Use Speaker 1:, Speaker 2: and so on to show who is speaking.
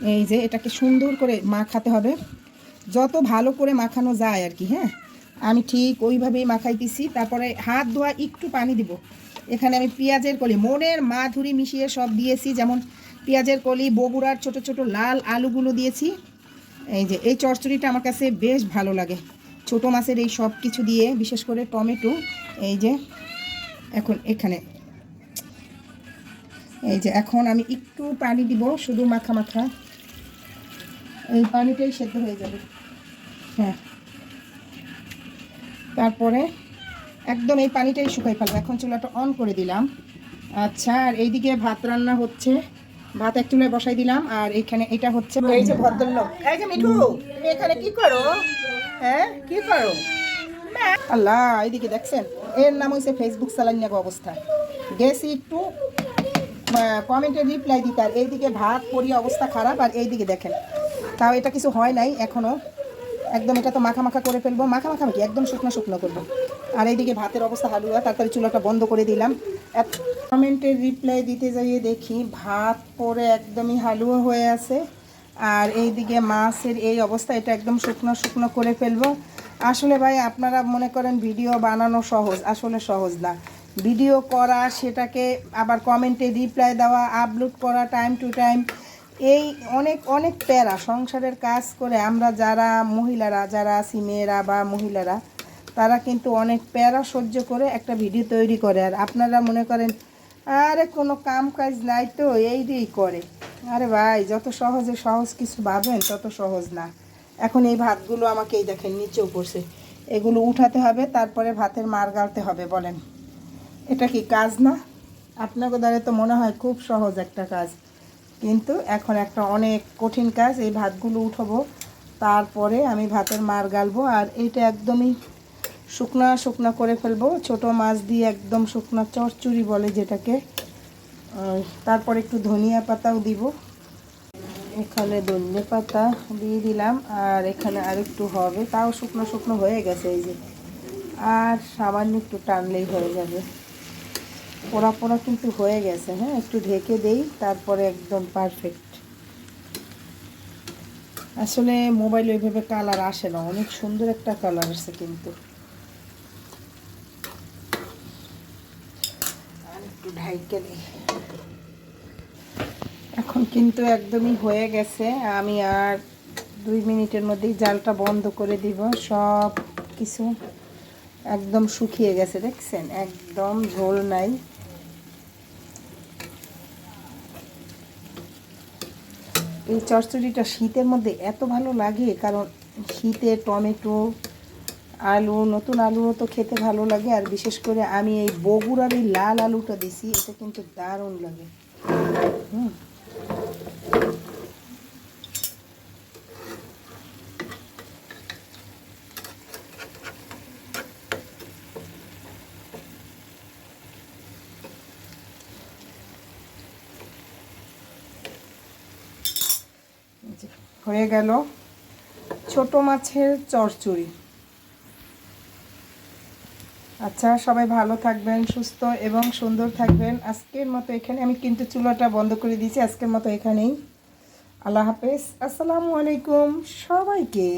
Speaker 1: এই যে এটাকে সুন্দর করে মাখাতে হবে। যত ভালো করে মাখানো যায় আর কি হ্যাঁ? আমি ঠিক ওইভাবেই মাখাইতেছি। তারপরে হাত ধোয়া একটু পানি দিব। এখানে আমি পেঁয়াজের কলি, মনের মাধুরি মিশিয়ে সব দিয়েছি। যেমন পেঁয়াজের কলি, বগুড়ার ছোট ছোট লাল আলুগুলো দিয়েছি। এই যে, এই চচ্চড়িটা আমার কাছে বেশ ভালো লাগে। ছোট মাছের এই সব কিছু দিয়ে, বিশেষ করে টমেটো, এই যে, এখন এখানে। এই যে, এখন আমি একটু পানি দিব, শুধু মাখা মাখা। এই পানিটাই সেদ্ধ হয়ে যাবে। হ্যাঁ। তারপরে একদম এই পানিটাই শুকাই ফেলব। এখন চুলাটা অন করে দিলাম। আচ্ছা আর এইদিকে ভাত রান্না হচ্ছে। ভাত এক চুলায় বসাই দিলাম আর এখানে এটা হচ্ছে এই যে ভদ্রলোক। এই যে মিঠু তুমি এখানে কি করো? হ্যাঁ কি করো? আল্লাহ এইদিকে দেখছেন? এর নাম হচ্ছে ফেসবুক চালান নেব অবস্থা। গেছি একটু কমেন্টে রিপ্লাই দিতে। আর এইদিকে ভাত পরি অবস্থা খারাপ আর এইদিকে দেখেন। তাও এটা কিছু হয় নাই এখনও একদম এটা তো মাখা মাখা করে ফেলব। মাখা মাখা কি? একদম শুকনো শুকনো করব। আর এইদিকে ভাতের অবস্থা হালুয়া, তাড়াতাড়ি চুলাটা বন্ধ করে দিলাম। কমেন্টের রিপ্লাই দিতে যাইয়ে দেখি, ভাত পরে একদমই হালুয়া হয়ে আছে। আর এইদিকে মাছের এই অবস্থা, এটা একদম শুকনো শুকনো করে ফেলব। আসলে ভাই, আপনারা মনে করেন ভিডিও বানানো সহজ। আসলে সহজ না। ভিডিও করা, সেটাকে আবার কমেন্টে রিপ্লাই দেওয়া আপলোড করা টাইম টু টাইম এই অনেক অনেক প্যারা সংসারের কাজ করে আমরা যারা মহিলারা, যারা আছি মেয়েরা বা মহিলারা, তারা কিন্তু অনেক প্যারা সহ্য করে একটা ভিডিও তৈরি করে। আর আপনারা মনে করেন, আরে কোনো কাম কাজ নাই তো, এই দিয়েই করে। আরে ভাই, যত সহজে সহজ কিছু ভাবেন, তত সহজ না। এখন এই ভাতগুলো আমাকে এই দেখেন নিচেও পড়ছে। এগুলো উঠাতে হবে, তারপরে ভাতের মার গালতে হবে, বলেন। এটা কি কাজ না? আপনাকে দ্বারা তো মনে হয় খুব সহজ একটা কাজ। কিন্তু এখন একটা অনেক কঠিন কাজ, এই ভাতগুলো উঠাবো। তারপরে আমি ভাতের মার গালবো আর এইটা একদমই শুকনা শুকনা করে ফেলব। ছোট মাছ দিয়ে একদম শুকনা চচ্চড়ি বলে যেটাকে। তারপর একটু ধনিয়া পাতাও দিব। এখানে ধনে পাতা দিয়ে দিলাম আর এখানে আর একটু হবে। তাও শুকনো শুকনো হয়ে গেছে এই যে। আর সামান্য একটু টানলেই হয়ে যাবে। পোড়া পোড়া কিন্তু হয়ে গেছে হ্যাঁ? একটু ঢেকে দেই, তারপরে একদম পারফেক্ট আসলে মোবাইল ওইভাবে কালার আসে না, অনেক সুন্দর একটা কালার আসে কিন্তু। আর একটু দিই। এখন কিন্তু একদমই হয়ে গেছে, আমি আর দুই মিনিটের মধ্যেই জালটা বন্ধ করে দিব সব কিছু একদম শুকিয়ে গেছে, দেখছেন? একদম ঝোল নাই। এই চচ্চড়িটা শীতের মধ্যে এত ভালো লাগে, কারণ শীতে টমেটো, আলু, নতুন আলুও তো খেতে ভালো লাগে, আর বিশেষ করে আমি এই বগুড়ার এই লাল আলুটা দিছি এটা কিন্তু দারুণ লাগে। হুম। হয়ে গেল ছোট মাছের চরচুরি আচ্ছা সবাই ভালো থাকবেন, সুস্থ এবং সুন্দর থাকবেন। আজকের মতো এখানে আমি কিন্তু চুলাটা বন্ধ করে দিয়েছি, আজকের মতো এখানেই। আল্লাহ হাফেজ। আসসালামু আলাইকুম সবাইকে।